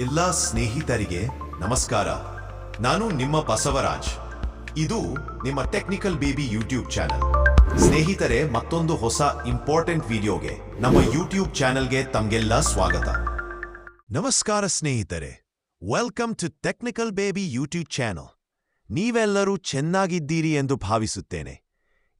ಎಲ್ಲ ಸ್ನೇಹಿತರಿಗೆ ನಮಸ್ಕಾರ. ನಾನು ನಿಮ್ಮ ಬಸವರಾಜ್. ಇದು ನಿಮ್ಮ ಟೆಕ್ನಿಕಲ್ ಬೇಬಿ ಯೂಟ್ಯೂಬ್ ಚಾನೆಲ್. ಸ್ನೇಹಿತರೆ, ಮತ್ತೊಂದು ಹೊಸ ಇಂಪಾರ್ಟೆಂಟ್ ವಿಡಿಯೋಗೆ ನಮ್ಮ ಯೂಟ್ಯೂಬ್ ಚಾನಲ್ಗೆ ತಮ್ಗೆಲ್ಲ ಸ್ವಾಗತ. ನಮಸ್ಕಾರ ಸ್ನೇಹಿತರೆ. Welcome to technical baby YouTube channel. ನೀವೆಲ್ಲರೂ ಚೆನ್ನಾಗಿದ್ದೀರಿ ಎಂದು ಭಾವಿಸುತ್ತೇನೆ.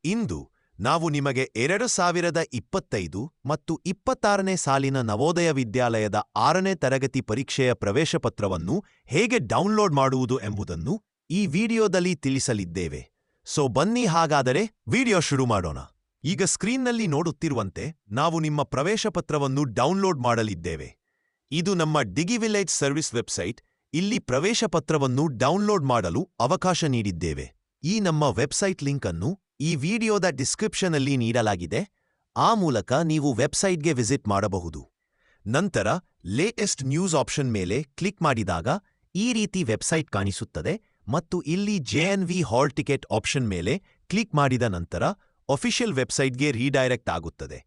ಇಂದು ನಾವು ನಿಮಗೆ ಎರಡು ಸಾವಿರದ ಇಪ್ಪತ್ತೈದು ಮತ್ತು ಇಪ್ಪತ್ತಾರನೇ ಸಾಲಿನ ನವೋದಯ ವಿದ್ಯಾಲಯದ ಆರನೇ ತರಗತಿ ಪರೀಕ್ಷೆಯ ಪ್ರವೇಶ ಪತ್ರವನ್ನು ಹೇಗೆ ಡೌನ್ಲೋಡ್ ಮಾಡುವುದು ಎಂಬುದನ್ನು ಈ ವಿಡಿಯೋದಲ್ಲಿ ತಿಳಿಸಲಿದ್ದೇವೆ. ಸೊ ಬನ್ನಿ ಹಾಗಾದರೆ ವಿಡಿಯೋ ಶುರು ಮಾಡೋಣ. ಈಗ ಸ್ಕ್ರೀನ್ನಲ್ಲಿ ನೋಡುತ್ತಿರುವಂತೆ ನಾವು ನಿಮ್ಮ ಪ್ರವೇಶ ಪತ್ರವನ್ನು ಡೌನ್ಲೋಡ್ ಮಾಡಲಿದ್ದೇವೆ. ಇದು ನಮ್ಮ ಡಿಗಿವಿಲೇಜ್ ಸರ್ವಿಸ್ ವೆಬ್ಸೈಟ್. ಇಲ್ಲಿ ಪ್ರವೇಶ ಪತ್ರವನ್ನು ಡೌನ್ಲೋಡ್ ಮಾಡಲು ಅವಕಾಶ ನೀಡಿದ್ದೇವೆ. ಈ ನಮ್ಮ ವೆಬ್ಸೈಟ್ ಲಿಂಕ್ ಅನ್ನು ಈ ವಿಡಿಯೋದ ಡಿಸ್ಕ್ರಿಪ್ಷನ್ ಅಲ್ಲಿ ನೀಡಲಾಗಿದೆ. ಆ ಮೂಲಕ ನೀವು ವೆಬ್ಸೈಟ್ಗೆ ವಿಸಿಟ್ ಮಾಡಬಹುದು. ನಂತರ ಲೇಟೆಸ್ಟ್ ನ್ಯೂಸ್ ಆಪ್ಷನ್ ಮೇಲೆ ಕ್ಲಿಕ್ ಮಾಡಿದಾಗ ಈ ರೀತಿ ವೆಬ್ಸೈಟ್ ಕಾಣಿಸುತ್ತದೆ ಮತ್ತು ಇಲ್ಲಿ ಜೆಎನ್ವಿ ಹಾಲ್ ಟಿಕೆಟ್ ಆಪ್ಷನ್ ಮೇಲೆ ಕ್ಲಿಕ್ ಮಾಡಿದ ನಂತರ ಅಫಿಷಿಯಲ್ ವೆಬ್ಸೈಟ್ಗೆ ರೀಡೈರೆಕ್ಟ್ ಆಗುತ್ತದೆ.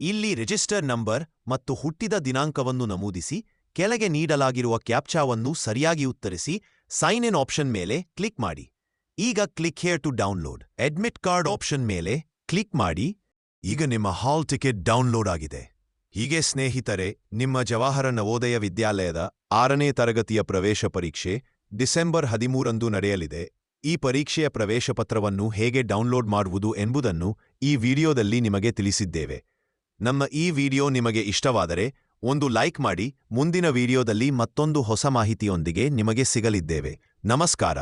ಇಲ್ಲಿ ರಿಜಿಸ್ಟರ್ ನಂಬರ್ ಮತ್ತು ಹುಟ್ಟಿದ ದಿನಾಂಕವನ್ನು ನಮೂದಿಸಿ, ಕೆಳಗೆ ನೀಡಲಾಗಿರುವ ಕ್ಯಾಪ್ಚಾವನ್ನು ಸರಿಯಾಗಿ ಉತ್ತರಿಸಿ, ಸೈನ್ ಇನ್ ಆಪ್ಷನ್ ಮೇಲೆ ಕ್ಲಿಕ್ ಮಾಡಿ. ಈಗ click here to download admit card option ಮೇಲೆ ಕ್ಲಿಕ್ ಮಾಡಿ, ಈಗ ನಿಮ್ಮ ಹಾಲ್ ಟಿಕೆಟ್ ಡೌನ್ಲೋಡ್ ಆಗಿದೆ. ಹೀಗೆ ಸ್ನೇಹಿತರೆ, ನಿಮ್ಮ ಜವಾಹರ ನವೋದಯ ವಿದ್ಯಾಲಯದ ಆರನೇ ತರಗತಿಯ ಪ್ರವೇಶ ಪರೀಕ್ಷೆ ಡಿಸೆಂಬರ್ ಹದಿಮೂರಂದು ನಡೆಯಲಿದೆ. ಈ ಪರೀಕ್ಷೆಯ ಪ್ರವೇಶ ಪತ್ರವನ್ನು ಹೇಗೆ ಡೌನ್ಲೋಡ್ ಮಾಡುವುದು ಎಂಬುದನ್ನು ಈ ವಿಡಿಯೋದಲ್ಲಿ ನಿಮಗೆ ತಿಳಿಸಿದ್ದೇವೆ. ನಮ್ಮ ಈ ವಿಡಿಯೋ ನಿಮಗೆ ಇಷ್ಟವಾದರೆ ಒಂದು ಲೈಕ್ ಮಾಡಿ, ಮುಂದಿನ ವಿಡಿಯೋದಲ್ಲಿ ಮತ್ತೊಂದು ಹೊಸ ಮಾಹಿತಿಯೊಂದಿಗೆ ನಿಮಗೆ ಸಿಗಲಿದ್ದೇವೆ. ನಮಸ್ಕಾರ.